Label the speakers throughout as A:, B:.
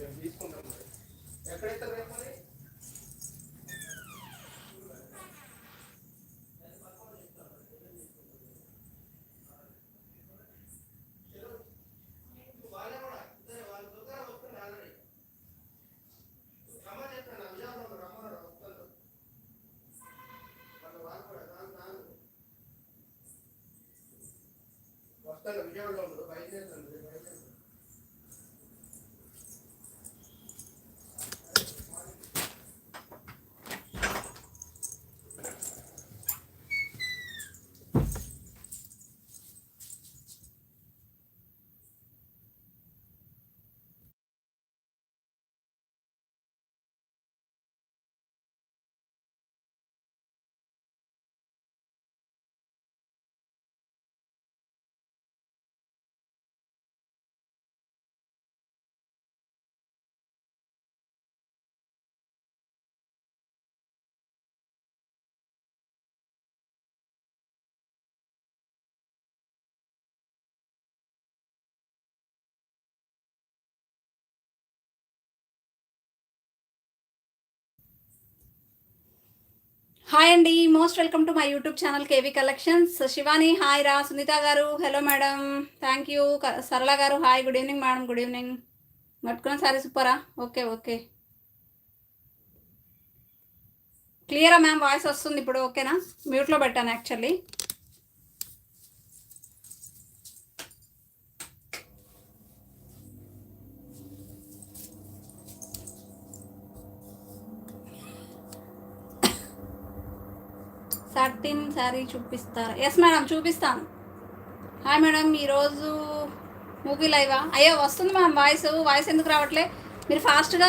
A: మేము తీసుకుంటాం మరి ఎక్కడైతే రేపు మరి వాళ్ళే కూడా ఇద్దరే వాళ్ళ దుకాణం వస్తుంది ఆల్రెడీ రమ్మని చెప్పాను విజయవాడలో రమ్మన్నారు వస్తారు వాళ్ళు వాళ్ళు కూడా దాని దాని వస్తాను విజయవాడలో ఉన్నారు బయలుదేరుతాను బయలుదేరుతాను
B: హాయ్ అండి most welcome to my YouTube channel KV collections Shivani hi రా సునీత గారు hello madam thank you Sarala గారు hi good evening madam good evening పట్టుకున్న సారీ సూపరా ఓకే ఓకే క్లియరా మ్యామ్ వాయిస్ వస్తుంది ఇప్పుడు ఓకేనా మ్యూట్లో పెట్టాను యాక్చువల్లీ సాటిన్ శారీ చూపిస్తారా? ఎస్ మేడం చూపిస్తాను. హాయ్ మేడం ఈరోజు మూవీ లైవా అయ్యో వస్తుంది మేడం వాయిస్ వాయిస్ ఎందుకు రావట్లే? మీరు ఫాస్ట్గా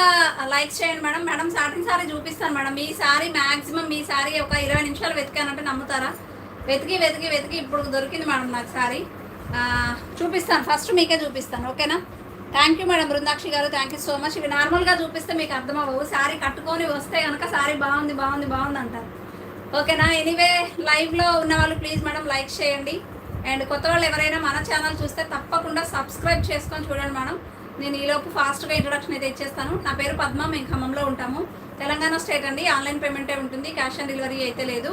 B: లైక్ చేయండి మేడం మేడం సాటిన్ శారీ చూపిస్తాను మేడం మీ శారీ మ్యాక్సిమం మీ శారీ ఒక ఇరవై నిమిషాలు వెతికానంటే నమ్ముతారా? వెతికి వెతికి వెతికి ఇప్పుడు దొరికింది మేడం నాకు శారీ చూపిస్తాను. ఫస్ట్ మీకే చూపిస్తాను ఓకేనా? థ్యాంక్ యూ మేడం బృందాక్షి గారు థ్యాంక్ యూ సో మచ్ ఇవి నార్మల్గా చూపిస్తే మీకు అర్థమవ్వవు శారీ కట్టుకొని వస్తే కనుక శారీ బాగుంది బాగుంది బాగుంది అంటారు. ఓకేనా? ఎనీవే లైవ్లో ఉన్న వాళ్ళు ప్లీజ్ మేడం లైక్ చేయండి. అండ్ కొత్త వాళ్ళు ఎవరైనా మన ఛానల్ చూస్తే తప్పకుండా సబ్స్క్రైబ్ చేసుకొని చూడండి మేడం నేను ఈలోపు ఫాస్ట్గా ఇంట్రొడక్షన్ అయితే ఇచ్చేస్తాను. నా పేరు పద్మ మేము ఖమ్మంలో ఉంటాము. తెలంగాణ స్టేట్ అండి. ఆన్లైన్ పేమెంటే ఉంటుంది. క్యాష్ ఆన్ డెలివరీ అయితే లేదు.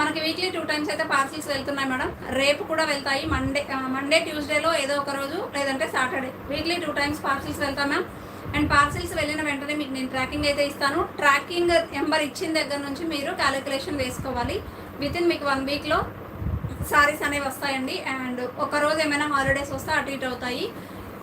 B: మనకి వీక్లీ టూ టైమ్స్ అయితే పార్సిల్స్ వెళ్తున్నాయి మేడం రేపు కూడా వెళ్తాయి. మండే మండే ట్యూస్డేలో ఏదో ఒక రోజు లేదంటే Saturday weekly two times parcels వెళ్తాం మ్యామ్ అండ్ పార్సిల్స్ వెళ్ళిన వెంటనే మీకు నేను ట్రాకింగ్ అయితే ఇస్తాను. ట్రాకింగ్ నెంబర్ ఇచ్చిన దగ్గర నుంచి మీరు క్యాలిక్యులేషన్ వేసుకోవాలి. విత్ ఇన్ మీకు వన్ వీక్లో శారీస్ అనేవి వస్తాయండి. అండ్ ఒక రోజు ఏమైనా హాలిడేస్ వస్తే అటు ఇటు అవుతాయి.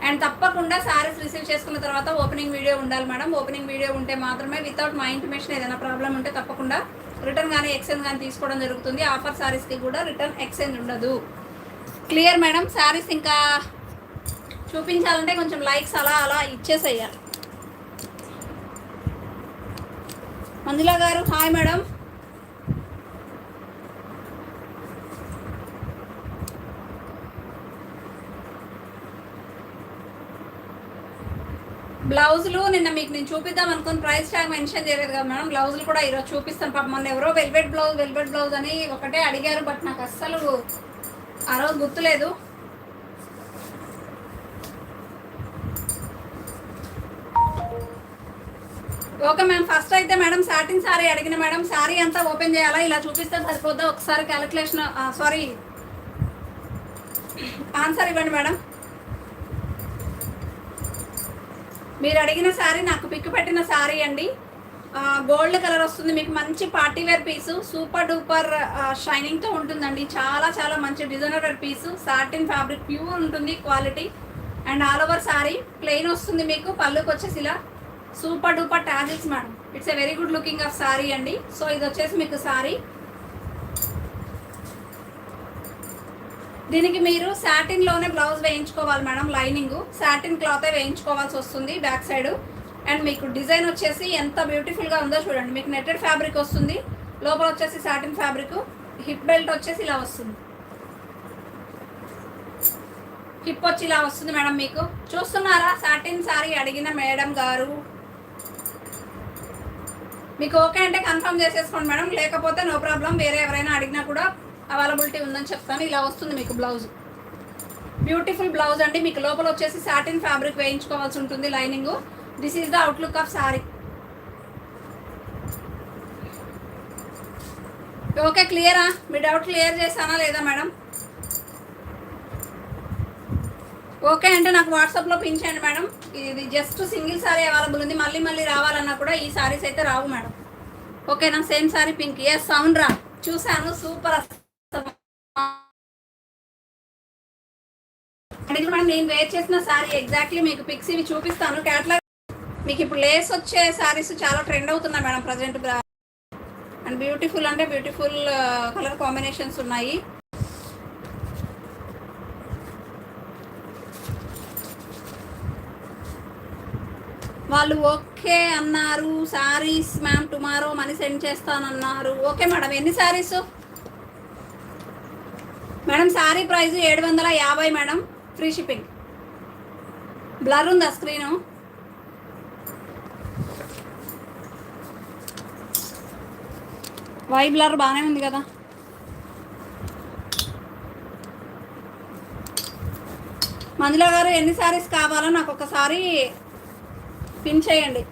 B: అండ్ తప్పకుండా శారీస్ రిసీవ్ చేసుకున్న తర్వాత ఓపెనింగ్ వీడియో ఉండాలి మేడం ఓపెనింగ్ వీడియో ఉంటే మాత్రమే వితౌట్ మా ఇన్ఫర్మేషన్ ఏదైనా ప్రాబ్లం ఉంటే తప్పకుండా రిటర్న్ కానీ ఎక్స్చేంజ్ కానీ తీసుకోవడం జరుగుతుంది. ఆఫర్ శారీస్కి కూడా రిటర్న్ ఎక్స్చేంజ్ ఉండదు. క్లియర్ మేడం శారీస్ ఇంకా చూపించాలంటే కొంచెం లైక్స్ అలా అలా ఇచ్చేసేయాలి. మంజుల గారు హాయ్ మేడం. బ్లౌజులు నిన్న మీకు నేను చూపిద్దాం అనుకుని ప్రైస్ ట్యాగ్ మెన్షన్ చేయలేదు కదా మేడం. బ్లౌజులు కూడా ఈరోజు చూపిస్తాను పాప మొన్న ఎవరో వెల్వెట్ బ్లౌజ్ వెల్వెట్ బ్లౌజ్ అని ఒకటే అడిగారు బట్ నాకు అస్సలు ఆ రోజు గుర్తులేదు. Okay ma'am. ఫస్ట్ అయితే మేడం సాటిన్ సారీ అడిగిన మేడం. సారీ అంతా ఓపెన్ చేయాలా? ఇలా చూపిస్తే సరిపోద్దా? ఒకసారి క్యాలిక్యులేషన్ సారీ ఆన్సర్ ఇవ్వండి మేడం. మీరు అడిగిన శారీ నాకు పిక్ పెట్టిన శారీ అండి. గోల్డ్ కలర్ వస్తుంది. మీకు మంచి party wear piece super duper షైనింగ్తో ఉంటుందండి. చాలా చాలా మంచి designer wear piece satin fabric pure ఉంటుంది quality and all over sari plain వస్తుంది మీకు. పళ్ళుకి వచ్చేసి ఇలా super duper tassels madam it's a very good looking of sari అండి. సో ఇది వచ్చేసి మీకు సారీ దీనికి మీరు సాటిన్లోనే బ్లౌజ్ వేయించుకోవాలి మేడం లైనింగ్ సాటిన్ క్లాతే వేయించుకోవాల్సి వస్తుంది బ్యాక్ సైడ్ అండ్ మీకు డిజైన్ వచ్చేసి ఎంత బ్యూటిఫుల్గా ఉందో చూడండి. మీకు నెట్టెడ్ ఫ్యాబ్రిక్ వస్తుంది. లోపల వచ్చేసి సాటిన్ ఫ్యాబ్రిక్ హిప్ బెల్ట్ వచ్చేసి ఇలా వస్తుంది. హిప్ వచ్చి ఇలా వస్తుంది మేడం మీకు. చూస్తున్నారా? సాటిన్ సారీ అడిగిన మేడం గారు మీకు ఓకే అంటే కన్ఫర్మ్ చేసేసుకోండి మేడం. లేకపోతే నో ప్రాబ్లం వేరే ఎవరైనా అడిగినా కూడా అవైలబిలిటీ ఉందని చెప్తాను. ఇలా వస్తుంది మీకు బ్లౌజ్. బ్యూటిఫుల్ బ్లౌజ్ అండి. మీకు లోపల వచ్చేసి సాటిన్ ఫ్యాబ్రిక్ వేయించుకోవాల్సి ఉంటుంది lining. This is the outlook of sari okay క్లియరా మీ డౌట్ క్లియర్ చేశానా లేదా మేడం? ఓకే అంటే నాకు వాట్సాప్లో పిన్ చేయండి మేడం. ఇది జస్ట్ సింగిల్ సారీ అవైలబుల్ ఉంది. మళ్ళీ మళ్ళీ రావాలన్నా కూడా ఈ సారీస్ అయితే రావు మేడం. ఓకేనా same sari pink yes sound రా. చూశాను. సూపర్ మేడం నేను వేర్ చేసిన సారీ ఎగ్జాక్ట్లీ మీకు పిక్స్ ఇవి చూపిస్తాను. క్యాట్లాగ్ మీకు ఇప్పుడు లేస్ వచ్చే సారీస్ చాలా ట్రెండ్ అవుతున్నాయి మేడం ప్రజెంట్ అండ్ బ్యూటిఫుల్ అంటే బ్యూటిఫుల్ కలర్ కాంబినేషన్స్ ఉన్నాయి. వాళ్ళు ఓకే అన్నారు. Saris ma'am tomorrow money send చేస్తానన్నారు. ఓకే మేడం ఎన్ని సారీస్ మేడం సారీ ప్రైస్ ఏడు వందల యాభై మేడం ఫ్రీ షిప్పింగ్ బ్లర్ ఉందా స్క్రీను వై బ్లర్ బాగానే ఉంది కదా. మంజుల గారు ఎన్ని సారీస్ కావాలో నాకు ఒకసారి పిన్ చేయండి.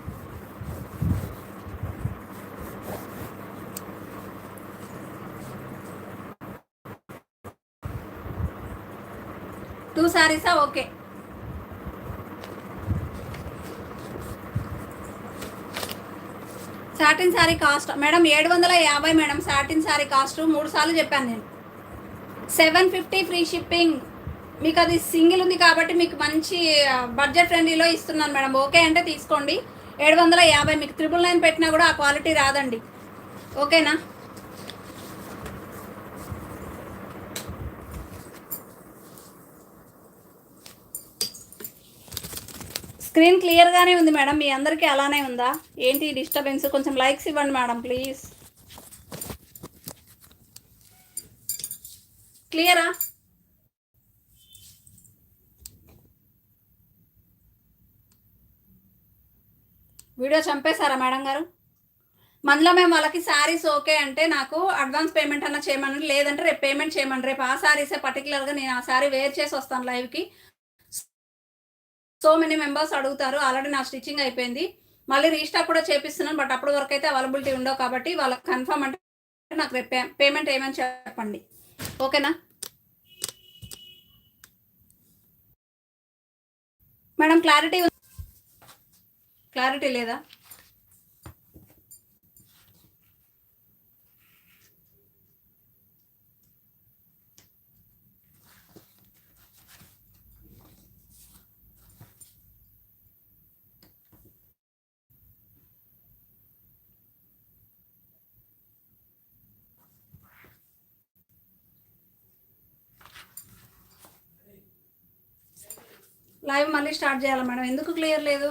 B: Two సారీసా okay satin sari cost madam ఏడు వందల యాభై మేడం సాటిన్ శారీ కాస్ట్ మూడు సార్లు చెప్పాను నేను. సెవెన్ ఫిఫ్టీ ఫ్రీ షిప్పింగ్ మీకు అది సింగిల్ ఉంది కాబట్టి మీకు మంచి బడ్జెట్ ఫ్రెండ్లీలో ఇస్తున్నాను మేడం. ఓకే అంటే తీసుకోండి. ఏడు వందల యాభై మీకు త్రిబుల్ నైన్ పెట్టినా కూడా ఆ క్వాలిటీ రాదండి. ఓకేనా? స్క్రీన్ క్లియర్గానే ఉంది మేడం. మీ అందరికీ అలానే ఉందా? ఏంటి డిస్టర్బెన్స్? కొంచెం లైక్స్ ఇవ్వండి మేడం ప్లీజ్. క్లియరా? వీడియో చంపేశారా మేడం గారు? మనలో మేము వాళ్ళకి శారీస్ ఓకే అంటే నాకు అడ్వాన్స్ పేమెంట్ అన్న చేయమని లేదంటే రేపు పేమెంట్ చేయమని రేపు ఆ శారీసే పర్టికులర్గా నేను ఆ శారీ వేర్ చేసి వస్తాను లైవ్కి సో మెనీ మెంబర్స్ అడుగుతారు ఆల్రెడీ నా స్టిచ్చింగ్ అయిపోయింది. మళ్ళీ రీస్టాక్ కూడా చేపిస్తున్నాను బట్ అప్పటి వరకు అయితే అవైలబిలిటీ ఉండవు కాబట్టి వాళ్ళకి కన్ఫర్మ్ అంటే నాకు రేపు పేమెంట్ ఏమని చెప్పండి. ఓకేనా మేడం క్లారిటీ క్లారిటీ లేదా? లైవ్ మళ్ళీ స్టార్ట్ చేయాలి మేడం ఎందుకు క్లియర్ లేదు?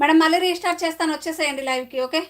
B: మేడం మళ్ళీ రీస్టార్ట్ చేస్తాను వచ్చేసేయండి లైవ్కి ఓకే?